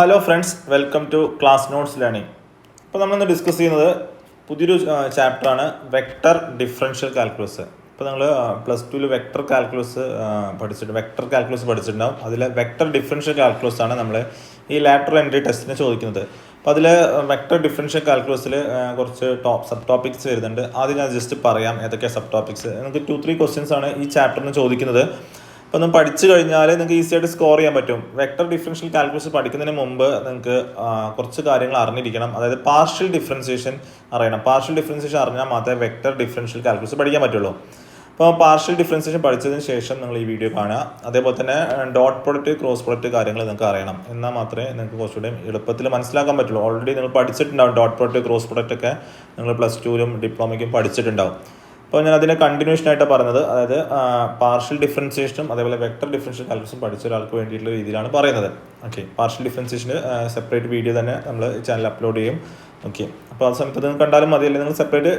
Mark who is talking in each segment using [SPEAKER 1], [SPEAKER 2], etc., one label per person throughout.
[SPEAKER 1] Hello friends welcome to class notes learning ഇപ്പോൾ നമ്മളിന്ന് discuss ചെയ്യുന്നത് പുതിയൊരു ചാപ്റ്ററാണ് വെക്ടർ ഡിഫറൻഷ്യൽ കാൽക്കുലസ് ഇപ്പോൾ നിങ്ങൾ പ്ലസ് ടുവിൽ വെക്ടർ കാൽക്കുലസ് പഠിച്ചിട്ട് വെക്ടർ കാൽക്കുലസ് പഠിച്ചിട്ടുണ്ടാവും. അതിൽ വെക്ടർ ഡിഫറൻഷ്യൽ കാൽക്കുലസ് ആണ് നമ്മൾ ഈ ലാറ്ററൽ എൻട്രി ടെസ്റ്റിന് ചോദിക്കുന്നത്. അപ്പോൾ അതിൽ വെക്ടർ ഡിഫറൻഷ്യൽ കാൽക്കുലസിൽ കുറച്ച് ടോപ്പ് സബ് ടോപ്പിക്സ് വരുന്നുണ്ട്. ആദ്യം ഞാൻ ജസ്റ്റ് പറയാം ഏതൊക്കെ സബ് ടോപ്പിക്സ് നമുക്ക് ടു ത്രീ ക്വസ്റ്റ്യൻസ് ആണ് ഈ ചാപ്റ്ററിന് ചോദിക്കുന്നത്. അപ്പോൾ ഒന്ന് പഠിച്ചു കഴിഞ്ഞാൽ നിങ്ങൾക്ക് ഈസി ആയിട്ട് സ്കോർ ചെയ്യാൻ പറ്റും. വെക്ടർ ഡിഫറൻഷ്യൽ കാൽക്കുലസ് പഠിക്കുന്നതിന് മുമ്പ് നിങ്ങൾക്ക് കുറച്ച് കാര്യങ്ങൾ അറിഞ്ഞിരിക്കണം. അതായത് പാർഷ്യൽ ഡിഫറൻസിയേഷൻ അറിയണം. പാർഷ്യൽ ഡിഫറൻസിയേഷൻ അറിഞ്ഞാൽ മാത്രമേ വെക്ടർ ഡിഫറൻഷ്യൽ കാൽക്കുലസ് പഠിക്കാൻ പറ്റുള്ളൂ. അപ്പോൾ പാർഷ്യൽ ഡിഫറൻസിയേഷൻ പഠിച്ചതിന് ശേഷം നിങ്ങൾ ഈ വീഡിയോ കാണുക. അതേപോലെ തന്നെ ഡോട്ട് പ്രൊഡക്റ്റ് ക്രോസ് പ്രൊഡക്റ്റ് കാര്യങ്ങൾ നിങ്ങൾക്ക് അറിയണം. എന്നാൽ മാത്രമേ നിങ്ങൾക്ക് കുറച്ചുകൂടി എളുപ്പത്തിൽ മനസ്സിലാക്കാൻ പറ്റുള്ളൂ. ഓൾറെഡി നിങ്ങൾ പഠിച്ചിട്ടുണ്ടാവും ഡോട്ട് പ്രൊഡക്റ്റ് ക്രോസ് പ്രൊഡക്റ്റ് ഒക്കെ. നിങ്ങൾ പ്ലസ് ടുവിലും ഡിപ്ലോമയ്ക്കും പഠിച്ചിട്ടുണ്ടാവും. അപ്പോൾ ഞാൻ അതിന്റെ കണ്ടിന്യൂഷൻ ആയിട്ട് പറഞ്ഞത്. അതായത് പാർഷ്യൽ ഡിഫറൻസിയേഷനും അതേപോലെ വെക്ടർ ഡിഫറൻഷ്യൽ കാൽക്കുലസും പഠിച്ച ഒരാൾക്ക് വേണ്ടിയിട്ടുള്ള രീതിയിലാണ് പറയുന്നത്. ഓക്കെ പാർഷ്യൽ ഡിഫറൻസിയേഷന് സെപ്പറേറ്റ് വീഡിയോ തന്നെ നമ്മൾ ചാനൽ അപ്ലോഡ് ചെയ്യും. ഓക്കെ അപ്പോൾ ആ സമയത്ത് നിങ്ങൾ കണ്ടാലും മതി നിങ്ങൾ സെപ്പറേറ്റ്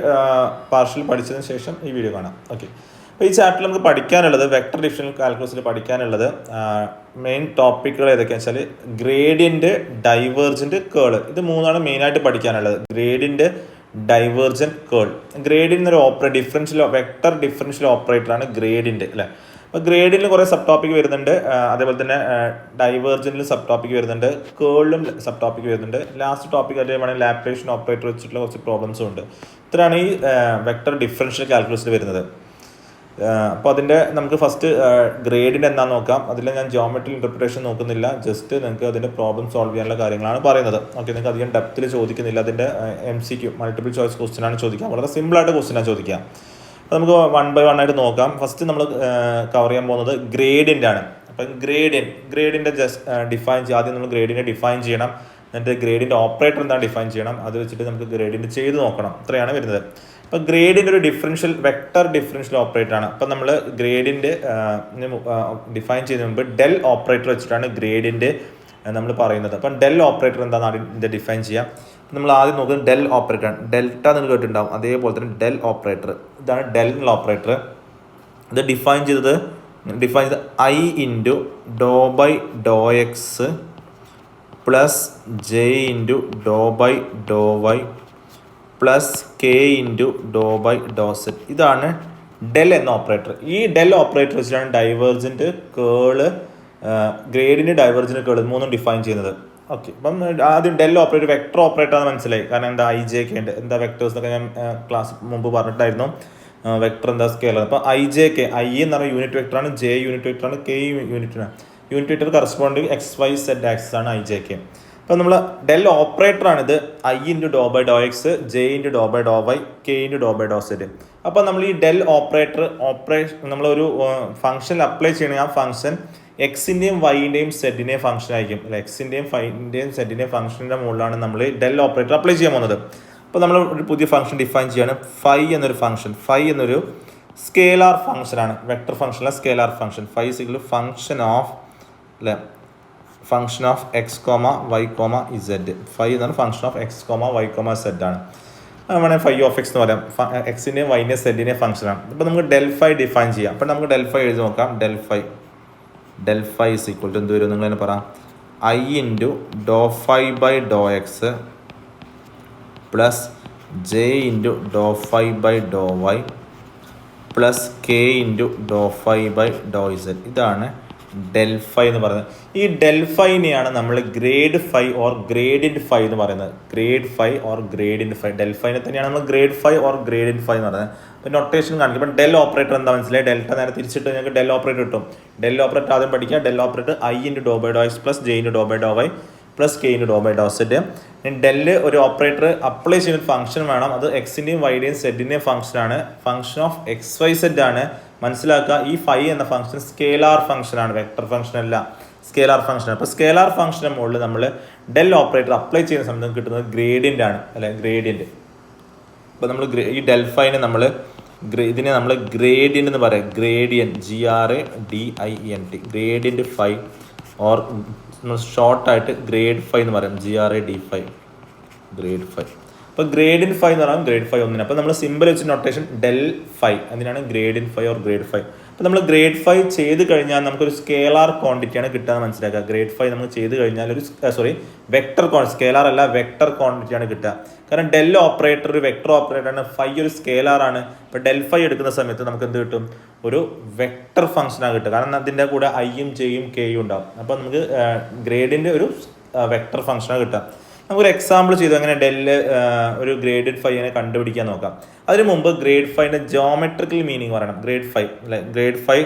[SPEAKER 1] പാർഷ്യൽ പഠിച്ചതിന് ശേഷം ഈ വീഡിയോ കാണാം. ഓക്കെ അപ്പോൾ ഈ ചാപ്റ്ററിൽ നമുക്ക് പഠിക്കാനുള്ളത് വെക്ടർ ഡിഫറൻഷ്യൽ കാൽക്കുലസിൽ പഠിക്കാനുള്ളത് മെയിൻ ടോപ്പിക്കുകൾ ഏതൊക്കെയാണെന്ന് വെച്ചാൽ ഗ്രേഡിന്റെ ഡൈവേർജന്റ് കേൾ ഇത് മൂന്നാണ് മെയിനായിട്ട് പഠിക്കാനുള്ളത്. ഗ്രേഡിയന്റ് ഡൈവേർജൻ കേൾ ഗ്രേഡിൻ ഒരു operate differential vector differential operator ആണ് ഗ്രേഡിന്റെ അല്ലേ അപ്പോൾ ഗ്രേഡിൽ കുറേ സബ് ടോപ്പിക് വരുന്നുണ്ട് അതേപോലെ തന്നെ ഡൈവേർജനിലും സബ് ടോപ്പിക് വരുന്നുണ്ട്. കേളിലും സബ് ടോപ്പിക് വരുന്നുണ്ട്. ലാസ്റ്റ് ടോപ്പിക് ആയിട്ട് വേണമെങ്കിൽ ലാപ്രേഷൻ ഓപ്പറേറ്റർ വെച്ചിട്ടുള്ള കുറച്ച് പ്രോബ്ലംസും ഉണ്ട്. ഇത്രയാണ് ഈ വെക്ടർ ഡിഫറൻഷ്യൽ കാൽക്കുലസിൽ വരുന്നത്. അപ്പോൾ അതിന്റെ നമുക്ക് ഫസ്റ്റ് ഗ്രേഡിന്റെ എന്താ നോക്കാം. അതിൽ ഞാൻ ജോമെട്രി ഇന്റർപ്രിറ്റേഷൻ നോക്കുന്നില്ല. ജസ്റ്റ് നിങ്ങൾക്ക് അതിന്റെ പ്രോബ്ലം സോൾവ് ചെയ്യാനുള്ള കാര്യങ്ങളാണ് പറയുന്നത്. ഓക്കെ നിങ്ങൾക്ക് അധികം ഡെപ്തിൽ ചോദിക്കുന്നില്ല. അതിന്റെ M C Q multiple choice question ആണ് ചോദിക്കുക. വളരെ സിമ്പിളായിട്ട് ആണ് ചോദിക്കുക. അപ്പോൾ നമുക്ക് വൺ ബൈ വൺ ആയിട്ട് നോക്കാം. ഫസ്റ്റ് നമ്മൾ കവർ ചെയ്യാൻ പോകുന്നത് ഗ്രേഡിന്റെ ആണ്. അപ്പം ഗ്രേഡിയൻ ഗ്രേഡിന്റെ ജസ്റ്റ് ഡിഫൈൻ ചെയ്യുക ആദ്യം നമ്മൾ ഗ്രേഡിനെ ഡിഫൈൻ ചെയ്യണം. എന്നിട്ട് ഗ്രേഡിന്റെ ഓപ്പറേറ്റർ എന്താണ് ഡിഫൈൻ ചെയ്യണം? അത് വെച്ചിട്ട് നമുക്ക് ഗ്രേഡിന്റെ ചെയ്ത് നോക്കണം. ഇത്രയാണ് വരുന്നത്. അപ്പോൾ ഗ്രേഡിന്റെ ഒരു ഡിഫറൻഷ്യൽ വെക്ടർ ഡിഫറൻഷ്യൽ ഓപ്പറേറ്റർ ആണ്. അപ്പോൾ നമ്മൾ ഗ്രേഡിന്റെ ഡിഫൈൻ ചെയ്യുന്ന മുമ്പ് ഡെൽ ഓപ്പറേറ്റർ വെച്ചിട്ടാണ് ഗ്രേഡിന്റെ നമ്മൾ പറയുന്നത്. അപ്പം ഡെൽ ഓപ്പറേറ്റർ എന്താണ് ഇതിന്റെ ഡിഫൈൻ ചെയ്യാം. നമ്മൾ ആദ്യം നോക്കുന്നത് ഡെൽ ഓപ്പറേറ്റർ ആണ്. ഡെൽറ്റ നിങ്ങൾ കേട്ടിട്ടുണ്ടാവും. അതേപോലെ തന്നെ ഡെൽ ഓപ്പറേറ്റർ ഇതാണ് ഡെൽ ഓപ്പറേറ്റർ ഇത് ഡിഫൈൻ ചെയ്തത് ഡിഫൈൻ ചെയ്തത് I into doe by doe X plus J into doe by doe Y plus K into doe by doe Z ഇതാണ് ഡെൽ എന്ന ഓപ്പറേറ്റർ ഈ ഡെൽ ഓപ്പറേറ്റർ വെച്ചിട്ടാണ് ഡൈവേർജന്റ് കേൾ ഗ്രേഡിന്റെ divergent curl മൂന്നും define ചെയ്യുന്നത്. Okay അപ്പം ആദ്യം ഡെൽ ഓപ്പറേറ്റർ വെക്ടർ ഓപ്പറേറ്റർ ആണെന്ന് മനസ്സിലായി. കാരണം എന്താ? ഐ ജെ ഒക്കെ ഉണ്ട് എന്താ വെക്ടേഴ്സ് എന്നൊക്കെ ഞാൻ ക്ലാസ് മുമ്പ് പറഞ്ഞിട്ടായിരുന്നു വെക്ടർ എന്താ സ്കെയിലർ അപ്പോൾ ഐ ജെ കെ ഐ എന്ന് പറഞ്ഞ യൂണിറ്റ് വെക്ടറാണ് J unit വെക്ടറാണ് k unit unit vector corresponding x y z axes ആണ് ഐ ജെ കെ അപ്പോൾ നമ്മൾ ഡെൽ ഓപ്പറേറ്ററാണ് ഇത് i into do by do x j into do by do y k into do by do z അപ്പോൾ നമ്മൾ ഈ del operator operation നമ്മളൊരു ഫംഗ്ഷനിൽ അപ്ലൈ ചെയ്യണമെങ്കിൽ ആ ഫംഗ്ഷൻ എക്സിന്റെയും വൈന്റെയും സെറ്റിനെ ഫംഗ്ഷൻ ആയിരിക്കും. അല്ല എക്സിന്റെയും ഫൈന്റെയും സെറ്റിന്റെയും ഫംഗ്ഷന്റെ മുകളിലാണ് നമ്മൾ ഡെൽ ഓപ്പറേറ്റർ അപ്ലൈ ചെയ്യാൻ പോകുന്നത്. അപ്പോൾ നമ്മൾ ഒരു പുതിയ ഫംഗ്ഷൻ ഡിഫൈൻ ചെയ്യാണ്. ഫൈ എന്നൊരു ഫംഗ്ഷൻ. ഫൈ എന്നൊരു സ്കേലാർ ഫംഗ്ഷനാണ്. Vector ഫംഗ്ഷനിലെ scalar function. Phi single function of അല്ലേ function of x comma y comma z phi എന്നാണ് function of x comma y comma z ആണ്. വേണമെങ്കിൽ ഫൈവ് ഓഫ് എക്സ് എന്ന് പറയാം. എക്സിന്റെയും വൈന്റെയും സെഡിന്റെയും ഫംഗ്ഷനാണ് അപ്പോൾ നമുക്ക് ഡെൽ ഫൈ ഡിഫൈൻ ചെയ്യാം. അപ്പോൾ നമുക്ക് ഡെൽ ഫൈ എഴുതി നോക്കാം. Del phi del phi is equal to എന്ത് വരും? നിങ്ങൾ തന്നെ പറ. I into do phi by do x plus j into do phi by do y plus k into do phi by do z ഇതാണ് del phi എന്ന് പറയുന്നത്. ഈ ഡെൽഫൈനെയാണ് നമ്മൾ grade phi or gradient phi എന്ന് പറയുന്നത്. Grade phi or gradient phi ഡെൽഫൈനെ തന്നെയാണ് നമ്മൾ grade phi or gradient phi എന്ന് പറയുന്നത്. അപ്പോൾ നൊട്ടേഷൻ കാണിക്കും. ഇപ്പം ഡെൽ ഓപ്പറേറ്റർ എന്താ മനസ്സിലായി? ഡെൽറ്റ നേരെ തിരിച്ചിട്ട് ഞങ്ങൾക്ക് ഡെൽ ഓപ്പറേറ്റർ കിട്ടും. ഡെൽ ഓപ്പറേറ്റർ ആദ്യം പഠിക്കുക. Del operator i into do by do x plus j into do by do y plus k into do by do z del ഒരു ഓപ്പറേറ്റർ അപ്ലൈ ചെയ്യുന്ന ഫംഗ്ഷൻ വേണം. അത് എക്സിന്റെയും വൈയുടെയും സെറ്റിന്റെയും ഫംഗ്ഷനാണ് function of x y z ആണ്. മനസ്സിലാക്കുക ഈ ഫൈ എന്ന ഫംഗ്ഷൻ സ്കേലാർ ആണ് വെക്ടർ ഫംഗ്ഷൻ അല്ല സ്കേലാർ ഫംഗ്ഷൻ അപ്പോൾ സ്കേലാർ ഫംഗ്ഷന് മുകളിൽ നമ്മൾ ഡെൽ ഓപ്പറേറ്റർ അപ്ലൈ ചെയ്യുന്ന സമയത്ത് കിട്ടുന്നത് ഗ്രേഡിയന്റ് ആണ് അല്ലെ? ഗ്രേഡിയന്റ് അപ്പോൾ നമ്മൾ ഈ ഡെൽ ഫൈനെ നമ്മൾ ഇതിനെ നമ്മൾ ഗ്രേഡിയന്റ് എന്ന് പറയാം. Gradient G R A D I N T gradient phi or ഷോർട്ടായിട്ട് ഗ്രേഡ് ഫൈ എന്ന് പറയാം. G R A D phi grade phi അപ്പോൾ ഗ്രേഡിൻ ഫൈവ് എന്ന് പറയാം ഗ്രേഡ് ഫൈവ് ഒന്നിന്. അപ്പോൾ നമ്മൾ സിമ്പിൾ വെച്ച് നൊട്ടേഷൻ ഡെൽ ഫൈവ് അതിനാണ് gradient phi or grade phi അപ്പോൾ നമ്മൾ ഗ്രേഡ് ഫൈവ് ചെയ്ത് കഴിഞ്ഞാൽ നമുക്കൊരു സ്കേലാർ ക്വാണ്ടിറ്റിയാണ് കിട്ടുക മനസ്സിലാക്കുക. ഗ്രേഡ് ഫൈവ് നമ്മൾ ചെയ്ത് കഴിഞ്ഞാൽ ഒരു സോറി വെക്ടർ സ്കേലാർ അല്ല വെക്ടർ ക്വാണ്ടിറ്റിയാണ് കിട്ടുക. കാരണം ഡെൽ ഓപ്പറേറ്റർ ഒരു വെക്ടർ ഓപ്പറേറ്റർ ആണ്. ഫൈവ് ഒരു സ്കേലാർ ആണ്. ഇപ്പോൾ ഡെൽ ഫൈവ് എടുക്കുന്ന സമയത്ത് നമുക്ക് എന്ത് കിട്ടും? ഒരു വെക്ടർ ഫംഗ്ഷനാണ് കിട്ടുക. കാരണം അതിന്റെ കൂടെ ഐയും ജെയും കെയും ഉണ്ടാവും. അപ്പോൾ നമുക്ക് ഗ്രേഡിന്റെ ഒരു വെക്ടർ ഫംഗ്ഷനാണ് കിട്ടുക. നമുക്കൊരു എക്സാമ്പിൾ ചെയ്തു. അങ്ങനെ ഡെല്ല് ഒരു ഗ്രേഡ് ഫൈവിനെ കണ്ടുപിടിക്കാൻ നോക്കാം. അതിന് മുമ്പ് ഗ്രേഡ് ഫൈവിന്റെ ജോമെട്രിക്കൽ മീനിങ് പറയണം. ഗ്രേഡ് ഫൈവ് അല്ലെ? ഗ്രേഡ് ഫൈവ്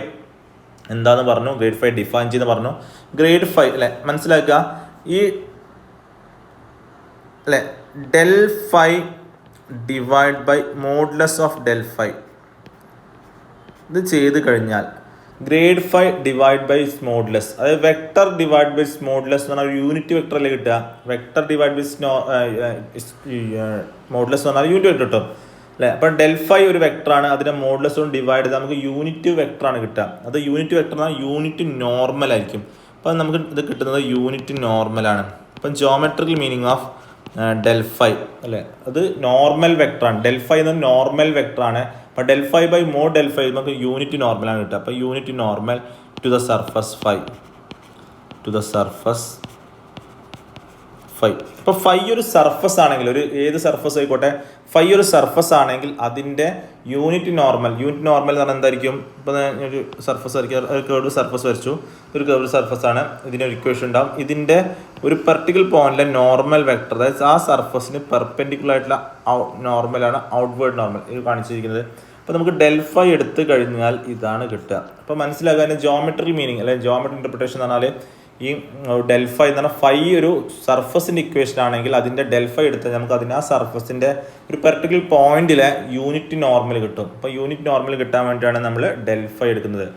[SPEAKER 1] എന്താന്ന് പറഞ്ഞു? ഗ്രേഡ് ഫൈവ് ഡിഫൈൻ ചെയ്യുന്ന പറഞ്ഞു. ഗ്രേഡ് ഫൈവ് അല്ലെ? മനസ്സിലാക്കുക ഈ അല്ലെ? Del phi divide by modulus of del phi ഇത് ചെയ്ത് കഴിഞ്ഞാൽ grade phi divide by modulus. അതായത് വെക്ടർ ഡിവൈഡ് ബൈ സ്മോഡ്ലെസ് എന്ന് പറഞ്ഞാൽ യൂണിറ്റ് വെക്ടർ അല്ലേ കിട്ടുക? വെക്ടർ ഡിവൈഡ് ബൈ സ്നോ മോഡ്ലെസ് എന്ന് പറഞ്ഞാൽ യൂണിറ്റ് വെക്ടർ കിട്ടും. അല്ലേ? അപ്പോൾ ഡെൽഫൈ ഒരു വെക്ടറാണ് അതിനെ മോഡ്ലെസ് കൊണ്ട് ഡിവൈഡ് ചെയ്താൽ നമുക്ക് യൂണിറ്റ് വെക്ടറാണ് കിട്ടുക. അത് യൂണിറ്റ് വെക്ടർ എന്നാൽ യൂണിറ്റ് നോർമൽ ആയിരിക്കും. അപ്പോൾ നമുക്ക് ഇത് കിട്ടുന്നത് യൂണിറ്റ് നോർമലാണ് അപ്പം ജോമെട്രിക്കൽ മീനിങ് ഓഫ് ഡെൽഫൈ അല്ലേ? അത് നോർമൽ വെക്ടറാണ് ഡെൽഫൈ എന്നത് നോർമൽ വെക്ടറാണ് അപ്പോൾ ഡെൽഫൈ ബൈ മോ ഡെൽഫൈ നമുക്ക് യൂണിറ്റ് നോർമലാണ് കിട്ടുക. അപ്പോൾ unit normal to the surface phi to the surface phi ഇപ്പോൾ ഫൈ ഒരു സർഫസ് ആണെങ്കിൽ ഒരു ഏത് സർഫസ് ആയിക്കോട്ടെ ഫൈ ഒരു സർഫസ് ആണെങ്കിൽ അതിന്റെ യൂണിറ്റ് നോർമൽ യൂണിറ്റ് നോർമൽ എന്ന് പറഞ്ഞാൽ എന്തായിരിക്കും? ഇപ്പോൾ ഒരു സർഫസ് വരയ്ക്കുക ഒരു കേർവ് സർഫസ് വരച്ചു. ഒരു കേർവ് സർഫസ് ആണ് ഇതിന് ഒരു ഇക്വേഷൻ ഉണ്ടാവും. ഇതിന്റെ ഒരു പെർട്ടിക്കുലർ പോയിന്റിലെ നോർമൽ വെക്ടർ അതായത് ആ സർഫസിന് പെർപെൻഡിക്കുലർ ആയിട്ടുള്ള നോർമൽ ആണ് ഔട്ട്വേർഡ് നോർമൽ ഇത് കാണിച്ചിരിക്കുന്നത്. അപ്പോൾ നമുക്ക് ഡെൽഫൈ എടുത്തു കഴിഞ്ഞാൽ ഇതാണ് കിട്ടുക. അപ്പോൾ മനസ്സിലാക്കാൻ ജോമെട്രിക് മീനിങ് അല്ലെങ്കിൽ ജോമെട്രി ഇന്റർപ്രിട്ടേഷൻ എന്ന് പറഞ്ഞാൽ ഈ ഡെൽഫ എന്ന് പറഞ്ഞാൽ ഫൈ ഒരു സർഫസിന്റെ ഇക്വേഷൻ ആണെങ്കിൽ അതിന്റെ ഡെൽഫ എടുത്താൽ നമുക്ക് അതിന് ആ സർഫസിന്റെ ഒരു പെർട്ടിക്കുലർ പോയിന്റിലെ യൂണിറ്റ് നോർമൽ കിട്ടും. അപ്പോൾ യൂണിറ്റ് നോർമൽ കിട്ടാൻ വേണ്ടിയിട്ടാണ് നമ്മൾ ഡെൽഫ എടുക്കുന്നത്.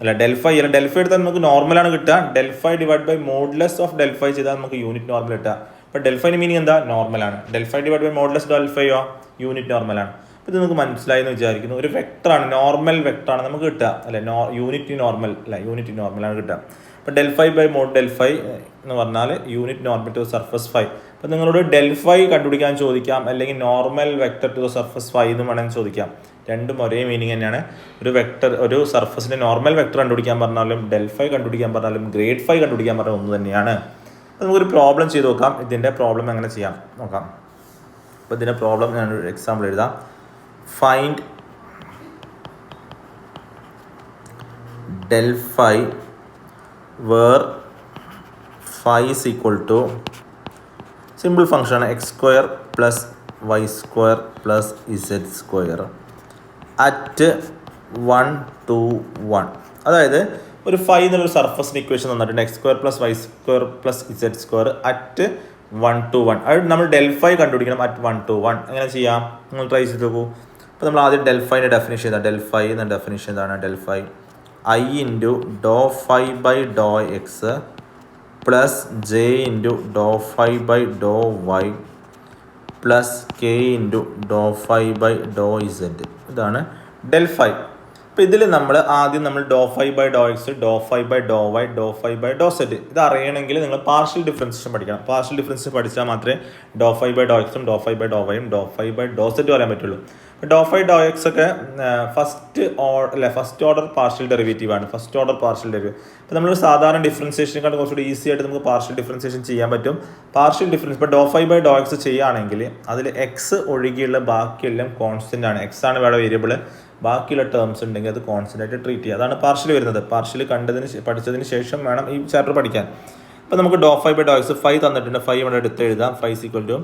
[SPEAKER 1] അല്ല ഡെൽഫൈ അല്ല ഡെൽഫൈ എടുത്താൽ നമുക്ക് നോർമലാണ് കിട്ടുക. Del phi divide by modulus of del phi ചെയ്താൽ നമുക്ക് യൂണിറ്റ് നോർമൽ കിട്ടുക. അപ്പോൾ ഡെൽഫൈന്റെ മീനിങ് എന്താ? നോർമലാണ് del phi divide by modulus ഡെൽഫയോ? Unit നോർമലാണ് അപ്പോൾ ഇത് നമുക്ക് മനസ്സിലായി എന്ന് വിചാരിക്കുന്നു. ഒരു വെക്ടറാണ് നോർമൽ വെക്ടറാണ് നമുക്ക് കിട്ടുക. അല്ലെ യൂണിറ്റ് നോർമൽ അല്ല യൂണിറ്റ് നോർമലാണ് കിട്ടുക. അപ്പോൾ ഡെൽഫൈ ബൈ മോഡ് ഡെൽഫൈ എന്ന് പറഞ്ഞാൽ unit normal to surface phi അപ്പോൾ നിങ്ങളോട് ഡെൽഫൈ കണ്ടുപിടിക്കാൻ ചോദിക്കാം അല്ലെങ്കിൽ normal vector to surface phi എന്ന് വേണമെങ്കിൽ ചോദിക്കാം. രണ്ടും ഒരേ മീനിങ് തന്നെയാണ്. ഒരു വെക്ടർ ഒരു സർഫസിന്റെ നോർമൽ വെക്ടർ കണ്ടുപിടിക്കാൻ പറഞ്ഞാലും ഡെൽഫൈ കണ്ടുപിടിക്കാൻ പറഞ്ഞാലും ഗ്രേഡ് ഫൈ കണ്ടുപിടിക്കാൻ പറഞ്ഞാലും ഒന്ന് തന്നെയാണ്. നമുക്കൊരു പ്രോബ്ലം ചെയ്ത് നോക്കാം. ഇതിന്റെ പ്രോബ്ലം എങ്ങനെ ചെയ്യാം? നോക്കാം. അപ്പോൾ ഇതിന്റെ പ്രോബ്ലം ഞാൻ ഒരു എക്സാമ്പിൾ എഴുതാം. Find del phi where is is to simple simple function x square plus y square plus z square at 1 one 1 അതായത് ഒരു ഫൈവ് എന്നുള്ളൊരു സർഫസിന് ഇക്വേഷൻ തന്നിട്ടുണ്ട്. X square plus y square plus z square at one two one അത് നമ്മൾ ഡെൽഫൈ കണ്ടുപിടിക്കണം. At one two one എങ്ങനെ ചെയ്യാം? നിങ്ങൾ ട്രൈ ചെയ്ത് നോക്കൂ. അപ്പോൾ നമ്മൾ ആദ്യം ഡെൽഫൈന്റെ ഡെഫിനേഷൻ ചെയ്താൽ ഡെൽഫൈ എന്ന ഡെഫിനേഷൻ എന്താണ് del phi I into doe phi by doe X plus J into doe phi by doe Y plus K into doe phi by doe Z ഇതാണ് ഡെൽ ഫൈ അപ്പം ഇതിൽ നമ്മൾ ആദ്യം നമ്മൾ doe phi by doe X doe phi by doe Y doe phi by doe Z ഇത് അറിയണമെങ്കിൽ നിങ്ങൾ partial differentiation പഠിക്കണം. പാർഷ്യൽ ഡിഫറൻസ് പഠിച്ചാൽ മാത്രമേ ഡോ ഫൈ ബൈ ഡോ എക്സും ഡോ phi by do വൈയും doe phi by doe Z പറയാൻ പറ്റുള്ളൂ. ഡോ ഫൈ ഡോ എക്സ് ഒക്കെ ഫസ്റ്റ് ഓർഡർ അല്ല ഫസ്റ്റ് ഓർഡർ പാർഷ്യൽ ഡെറിവേറ്റീവ് ആണ്. ഫസ്റ്റ് ഓർഡർ പാർഷ്യൽ ഡെറിവേറ്റീവ് അപ്പോൾ നമ്മൾ സാധാരണ ഡിഫറൻസിയേഷനെക്കാളും കുറച്ചുകൂടി ഈസി ആയിട്ട് നമുക്ക് പാർഷ്യൽ ഡിഫറൻസിയേഷൻ ചെയ്യാൻ പറ്റും. പാർഷ്യൽ ഡിഫറൻസ് ഇപ്പോൾ do phi by do x ചെയ്യുകയാണെങ്കിൽ അതിൽ എക്സ് ഒഴികെയുള്ള ബാക്കിയെല്ലാം കോൺസ്റ്റന്റ് ആണ്. എക്സ് ആണ് വേറെ വേരിയബിൾ ബാക്കിയുള്ള ടേംസ് ഉണ്ടെങ്കിൽ അത് കോൺസ്റ്റന്റ് ആയിട്ട് ട്രീറ്റ് ചെയ്യുക അതാണ് പാർഷ്യൽ വരുന്നത്. പാർഷ്യൽ കണ്ടതിന് പഠിച്ചതിന് ശേഷം വേണം ഈ ചാപ്റ്റർ പഠിക്കാൻ. അപ്പോൾ നമുക്ക് do phi by do x phi തന്നിട്ടുണ്ട്. ഫൈവ് ഇവിടെ എടുത്ത് എഴുതാം. Phi equal to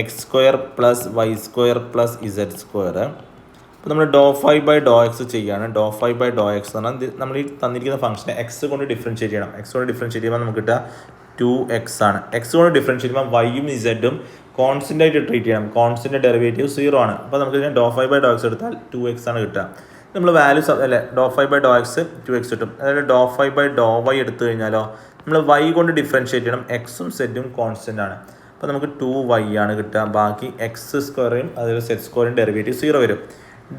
[SPEAKER 1] x square plus y square plus z square അപ്പോൾ നമ്മൾ do phi by do x ചെയ്യുകയാണ് do phi by do x എന്ന് പറഞ്ഞാൽ നമ്മൾ ഈ തന്നിരിക്കുന്ന ഫംഗ്ഷനെ എക്സ് കൊണ്ട് ഡിഫറൻഷിയേറ്റ് ചെയ്യണം. എക്സ് കൊണ്ട് ഡിഫറൻഷിയേറ്റ് ചെയ്യുമ്പോൾ നമുക്ക് കിട്ടുക ടു എക്സ് ആണ്. എക്സ് കൊണ്ട് ഡിഫറൻഷിയേറ്റ് ചെയ്യുമ്പോൾ വൈയും ഇസഡും കോൺസ്റ്റന്റ് ആയിട്ട് ട്രീറ്റ് ചെയ്യണം. കോൺസ്റ്റന്റ് ഡെറിവേറ്റീവ് സീറോ ആണ്. അപ്പോൾ നമുക്ക് ഇതിനെ do phi by do x എടുത്താൽ ടു എക്സ് ആണ് കിട്ടുക. നമ്മൾ വാല്യൂസ് അല്ലെ do phi by do x two x കിട്ടും. അതായത് do phi by do y എടുത്തു കഴിഞ്ഞാലോ നമ്മൾ വൈ കൊണ്ട് ഡിഫറൻഷിയേറ്റ് ചെയ്യണം. എക്സും സെറ്റും കോൺസ്റ്റന്റ് ആണ്. അപ്പോൾ നമുക്ക് ടു വൈ ആണ് കിട്ടുക. ബാക്കി എക്സ് സ്ക്വയറും അതുപോലെ സെറ്റ് സ്ക്വയറും ഡെറിവേറ്റീവ് സീറോ വരും.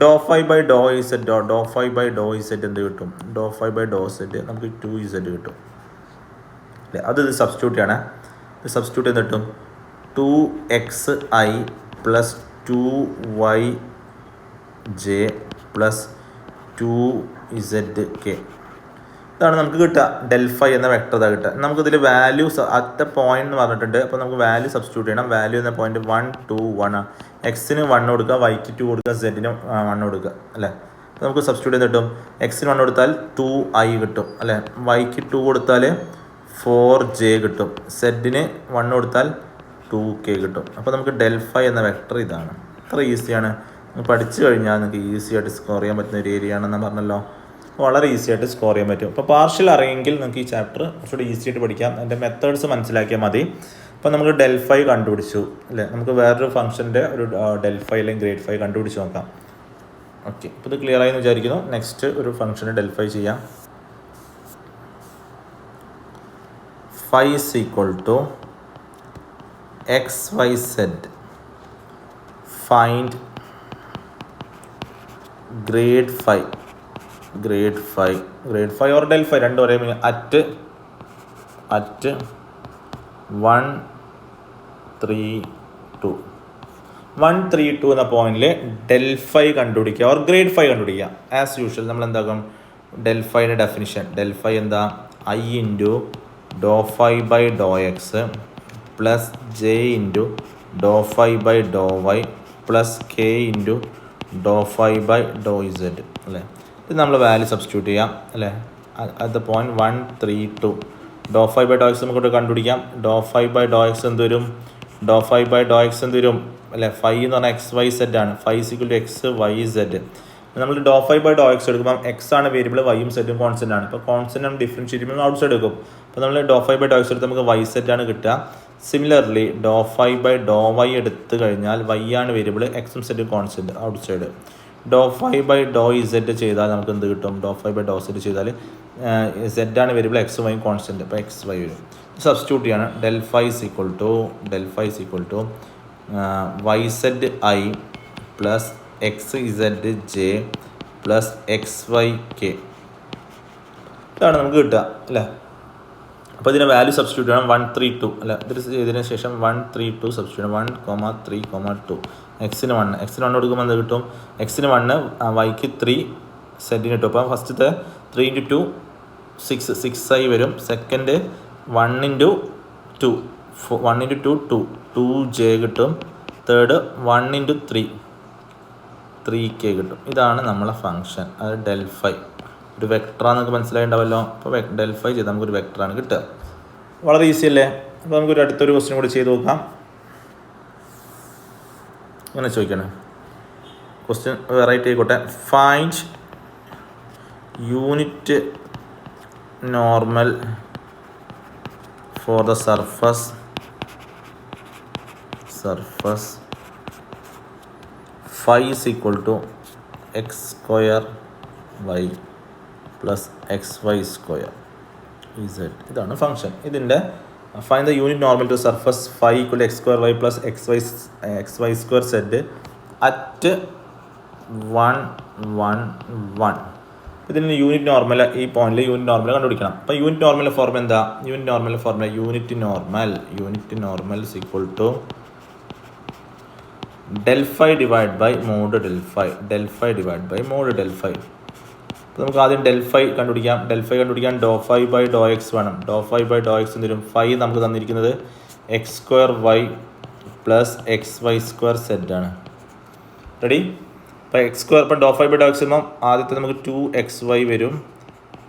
[SPEAKER 1] Do phi by do z do do phi by do z എന്ത് കിട്ടും? Do phi by do z നമുക്ക് ടു ഇസെറ്റ് കിട്ടും. അല്ലേ? അത് ഇത് സബ്സ്റ്റിറ്റ്യൂട്ട് ഇത് സബ്സ്റ്റിറ്റ്യൂട്ട് ചെയ്ത് കിട്ടും? Two x i plus two y j plus two z k ഇതാണ് നമുക്ക് കിട്ടുക. ഡെൽഫൈ എന്ന വെക്ടർ ഇതാ കിട്ടുക. നമുക്കിതിൽ വാല്യൂ അറ്റ പോയിന്റ് എന്ന് പറഞ്ഞിട്ടുണ്ട്. അപ്പോൾ നമുക്ക് വാല്യൂ സബ്സ്റ്റിറ്റ്യൂട്ട് ചെയ്യണം. വാല്യൂ എന്ന പോയിന്റ് വൺ ടു വൺ ആണ് എക്സിന് വൺ കൊടുക്കുക. വൈക്ക് ടു കൊടുക്കുക. സെഡിന് വൺ കൊടുക്കുക. അല്ലേ? അപ്പോൾ നമുക്ക് സബ്സ്റ്റിറ്റ്യൂട്ട് ചെയ്ത് കിട്ടും? എക്സിന് വൺ കൊടുത്താൽ ടു ഐ കിട്ടും. അല്ലേ? വൈക്ക് ടു കൊടുത്താൽ ഫോർ ജെ കിട്ടും. സെഡിന് വൺ കൊടുത്താൽ ടു കെ കിട്ടും. അപ്പോൾ നമുക്ക് ഡെൽഫൈ എന്ന വെക്ടർ ഇതാണ്. അത്ര ഈസിയാണ് പഠിച്ചു കഴിഞ്ഞാൽ നിങ്ങൾക്ക് ഈസിയായിട്ട് സ്കോർ ചെയ്യാൻ പറ്റുന്ന ഒരു ഏരിയ ആണെന്ന് പറഞ്ഞല്ലോ. വളരെ ഈസി ആയിട്ട് സ്കോർ ചെയ്യാൻ പറ്റും. അപ്പോൾ പാർഷ്യൽ അറിയെങ്കിൽ നിങ്ങൾക്ക് ഈ ചാപ്റ്റർ കുറച്ചുകൂടി ഈസി ആയിട്ട് പഠിക്കാം. അതിന്റെ മെത്തേഡ്സ് മനസ്സിലാക്കിയാൽ മതി. അപ്പോൾ നമുക്ക് ഡെൽഫൈ കണ്ടുപിടിച്ചു അല്ലേ? നമുക്ക് വേറൊരു ഫംഗ്ഷന്റെ ഒരു ഡെൽഫൈ അല്ലെങ്കിൽ ഗ്രേഡ് ഫൈവ് കണ്ടുപിടിച്ച് നോക്കാം. ഓക്കെ അപ്പോൾ ഇത് ക്ലിയർ ആയി എന്ന് വിചാരിക്കുന്നു. നെക്സ്റ്റ് ഒരു ഫംഗ്ഷന് ഡെൽഫൈ ചെയ്യാം phi is equal to x y z find grade phi grade phi grade phi or del phi രണ്ടും ഒരേ meaning at at one three two one three two എന്ന പോയിന്റിൽ ഡെൽ ഫൈവ് കണ്ടുപിടിക്കുക ഓർ ഗ്രേഡ് ഫൈവ് കണ്ടുപിടിക്കുക. As usual നമ്മൾ എന്താക്കും? Del ഫൈയുടെ definition del five എന്താ? I into do phi by do x plus j into do phi by do y plus k into do phi by do z അല്ലേ? ഇത് നമ്മൾ value substitute ചെയ്യാം അല്ലേ? The point one three two do phi by do x നമുക്ക് കണ്ടുപിടിക്കാം. Do phi by do x എന്ത് വരും? Do phi by do x എന്ത് വരും? അല്ലേ ഫൈവ് എന്ന് പറഞ്ഞാൽ എക്സ് വൈ സെഡ് ആണ്. Phi equal to x y z നമ്മൾ do phi by do x എടുക്കുമ്പോൾ എക്സ് ആണ് വേരിയബിൾ വൈയും സെറ്റും കോൺസ്റ്റന്റ് ആണ്. ഇപ്പോൾ കോൺസ്റ്റന്റ് നമ്മൾ ഡിഫറൻഷിയേറ്റ് ചെയ്യുമ്പോൾ ഔട്ട് സൈഡ് എടുക്കും. അപ്പോൾ നമ്മൾ do phi by do x എടുത്ത് നമുക്ക് വൈ സെറ്റ് ആണ് കിട്ടുക. Similarly do phi by do y എടുത്തു കഴിഞ്ഞാൽ വൈ ആണ് വേരിയബിൾ എക്സും സെറ്റും constant outside do phi by do z ചെയ്താൽ നമുക്ക് എന്ത് കിട്ടും? Do phi by do z ചെയ്താൽ സെഡ് ആണ് വേരിയബിൾ എക്സ് വൈ കോൺസ്റ്റന്റ് അപ്പോൾ എക്സ് വൈ വരും. സബ്സ്റ്റിറ്റ്യൂട്ട് ചെയ്യണം. Del phi is equal to del phi is equal to y z i plus x z j plus x y k ഇതാണ് നമുക്ക് കിട്ടുക അല്ലേ? അപ്പോൾ ഇതിന് വാല്യൂ സബ്സ്റ്റിറ്റ്യൂട്ട് ചെയ്യണം വൺ ത്രീ ടു അല്ല ഇതിന് ഇതിന് ശേഷം one three two substitute one comma three comma two എക്സിന് വൺ എക്സിന് വൺ കൊടുക്കുമ്പോൾ എന്ത് കിട്ടും? എക്സിന് വണ്ണ് വൈക്ക് ത്രീ സെന്റിന് കിട്ടും. അപ്പോൾ ഫസ്റ്റത്തെ three into two six six ആയി വരും. Second one into two one into two two two j കിട്ടും. Third one into three three k കിട്ടും. ഇതാണ് നമ്മളെ ഫങ്ഷൻ അത് ഡെൽഫൈ ഒരു വെക്ടറാണ് നമുക്ക് മനസ്സിലായിണ്ടാവല്ലോ അപ്പോൾ ഡെൽഫൈ ചെയ്താൽ നമുക്കൊരു വെക്ടറാണ് കിട്ടുക. വളരെ ഈസി അല്ലേ? അപ്പോൾ നമുക്കൊരു അടുത്തൊരു ക്വസ്റ്റ്യൻ കൂടി ചെയ്ത് നോക്കാം. അങ്ങനെ ചോദിക്കണേ. ക്വസ്റ്റ്യൻ വെറൈറ്റി ആയിക്കോട്ടെ. Find unit normal for the surface surface phi is equal to x square y plus x y square z ഇതാണ് ഫംഗ്ഷൻ ഇതിന്റെ find the unit normal to surface phi equal x square y plus x y x y square z at one one one ഇതിന് unit normal ഈ പോയിന്റിൽ unit normal കണ്ടുപിടിക്കണം. അപ്പോൾ unit normal formula എന്താ? Unit normal formula unit normal unit normal equal to del phi divide by mod del phi del phi divide by mod del phi അപ്പോൾ നമുക്ക് ആദ്യം del phi കണ്ടുപിടിക്കാം. Del phi കണ്ടുപിടിക്കാൻ do phi by do x വേണം. Do phi by do x എന്തിനും? Phi നമുക്ക് തന്നിരിക്കുന്നത് x square y plus x y square z ആണ്. റെഡി? അപ്പോൾ എക്സ് സ്ക്വയർ ഇപ്പോൾ do phi by do x വരുമ്പം ആദ്യത്തെ നമുക്ക് ടു എക്സ് വൈ വരും.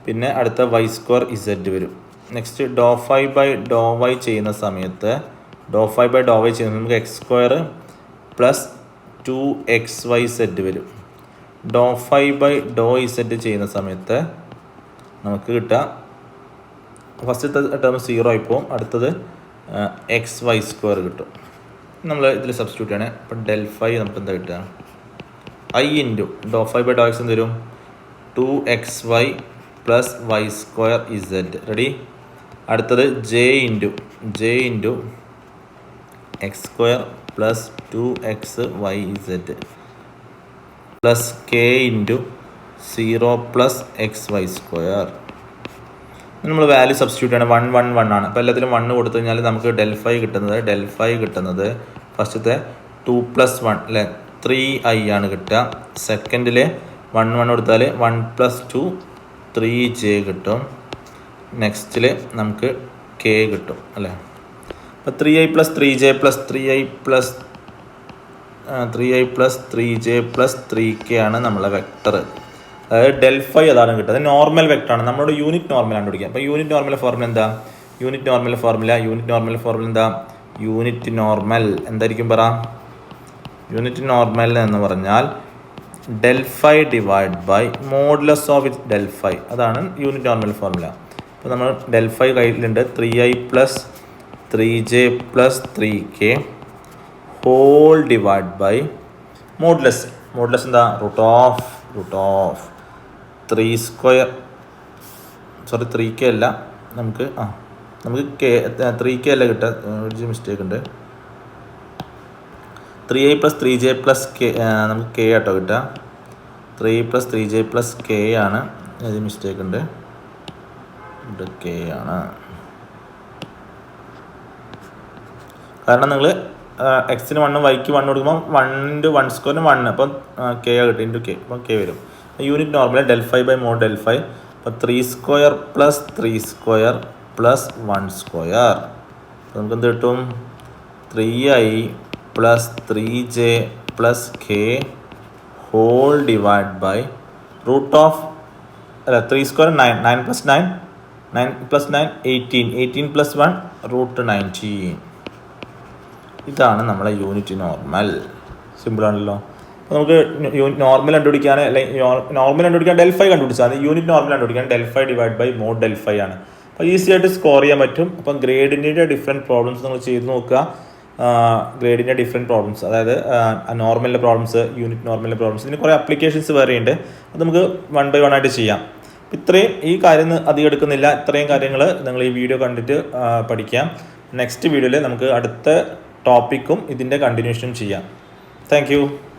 [SPEAKER 1] പിന്നെ അടുത്ത വൈ സ്ക്വയർ ഇസഡ് വരും. Next do phi by do y ചെയ്യുന്ന സമയത്ത് do phi by do y ചെയ്യുന്ന നമുക്ക് x square plus two x y z വരും. ഡോ ഫൈവ് ബൈ ഡോ ഇസെറ്റ് ചെയ്യുന്ന സമയത്ത് നമുക്ക് കിട്ടുക. ഫസ്റ്റ് ടേം സീറോ ആയി ആയിപ്പോവും അടുത്തത് എക്സ് വൈ സ്ക്വയർ കിട്ടും. നമ്മൾ ഇതിൽ സബ്സ്റ്റിറ്റ്യൂട്ട് ചെയ്യണേ. അപ്പം ഡെൽ ഫൈവ് നമുക്ക് എന്താ കിട്ടുക? I into do phi by do x എന്ത് വരും? Two x y plus y square z ready അടുത്തത് j into j into x square plus two x y z plus k into zero plus x y square നമ്മൾ value substitute ആണ് one one one ആണ്. അപ്പോൾ എല്ലാത്തിലും one കൊടുത്തു കഴിഞ്ഞാൽ നമുക്ക് ഡെൽഫൈ കിട്ടുന്നത് ഡെൽഫൈ കിട്ടുന്നത് ഫസ്റ്റത്തെ ടു പ്ലസ് വൺ അല്ലേ? ത്രീ ഐ ആണ് കിട്ടുക. സെക്കൻഡിൽ വൺ വൺ കൊടുത്താൽ one plus two three j കിട്ടും. നെക്സ്റ്റിൽ നമുക്ക് കെ കിട്ടും അല്ലേ? അപ്പോൾ three i plus three j plus three i plus three i plus three j plus three k ആണ് നമ്മളെ വെക്ടർ അതായത് ഡെൽഫൈ അതാണ് കിട്ടുന്നത് നോർമൽ വെക്ടറാണ് നമ്മളോട് യൂണിറ്റ് നോർമൽ കണ്ടുപിടിക്കുക. അപ്പോൾ യൂണിറ്റ് നോർമൽ ഫോർമുല എന്താ? Unit normal formula unit normal formula എന്താ? യൂണിറ്റ് നോർമൽ എന്തായിരിക്കും പറ? യൂണിറ്റ് നോർമൽ എന്ന് പറഞ്ഞാൽ del phi divide by modulus of it del phi അതാണ് യൂണിറ്റ് നോർമൽ ഫോർമുല അപ്പോൾ നമ്മൾ ഡെൽഫൈ കയ്യിലുണ്ട് three i plus three j plus three k whole divide by modulus modulus എന്താ? Root of root of three square sorry three k അല്ല. നമുക്ക് ആ നമുക്ക് K three k അല്ല കിട്ടുക. മിസ്റ്റേക്ക് ഉണ്ട്. Three i plus three j plus k നമുക്ക് k ആട്ടോ കിട്ടുക. Three plus three j plus k ആണ്. ഇത് മിസ്റ്റേക്ക് ഉണ്ട്. കെ ആണ്. കാരണം നിങ്ങൾ എക്സിന് വണ്ണും വൈക്ക് വണ്ണ് കൊടുക്കുമ്പോൾ വൺ ഇന്റു വൺ സ്ക്വയറിന് വൺ അപ്പം കെ കിട്ടും ഇന്റു കെ അപ്പം കെ വരും. Unit normal del phi by mod del phi അപ്പോൾ three square plus three square plus one square നമുക്ക് എന്ത് കിട്ടും? Three i plus three j plus k whole divide by root of അല്ല three square nine nine plus nine nine plus nine eighteen eighteen plus one root nineteen ഇതാണ് നമ്മളെ unit normal സിമ്പിളാണല്ലോ അപ്പോൾ നമുക്ക് normal കണ്ടുപിടിക്കാൻ അല്ലെങ്കിൽ നോർമൽ കണ്ടുപിടിക്കാൻ ഡെൽഫൈ കണ്ടുപിടിച്ചാൽ മതി. യൂണിറ്റ് നോർമൽ കണ്ടുപിടിക്കാൻ del phi divide by mod del phi ആണ്. അപ്പോൾ ഈസി ആയിട്ട് സ്കോർ ചെയ്യാൻ പറ്റും. അപ്പം ഗ്രേഡിന്റെ ഡിഫറെന്റ് പ്രോബ്ലംസ് നിങ്ങൾ ചെയ്ത് നോക്കുക. ഗ്രേഡിന്റെ ഡിഫറെന്റ് പ്രോബ്ലംസ് അതായത് നോർമലിലെ പ്രോബ്ലംസ് യൂണിറ്റ് നോർമലിലെ പ്രോബ്ലംസ് ഇതിന് കുറേ അപ്ലിക്കേഷൻസ് വേറെ ഉണ്ട്. അത് നമുക്ക് വൺ ബൈ വൺ ആയിട്ട് ചെയ്യാം. ഇത്രയും ഈ കാര്യം അധികം എടുക്കുന്നില്ല. ഇത്രയും കാര്യങ്ങൾ നിങ്ങൾ ഈ വീഡിയോ കണ്ടിട്ട് പഠിക്കാം. നെക്സ്റ്റ് വീഡിയോയിൽ നമുക്ക് അടുത്ത ടോപ്പിക്കും ഇതിന്റെ കണ്ടിന്യൂഷനും ചെയ്യാം. താങ്ക്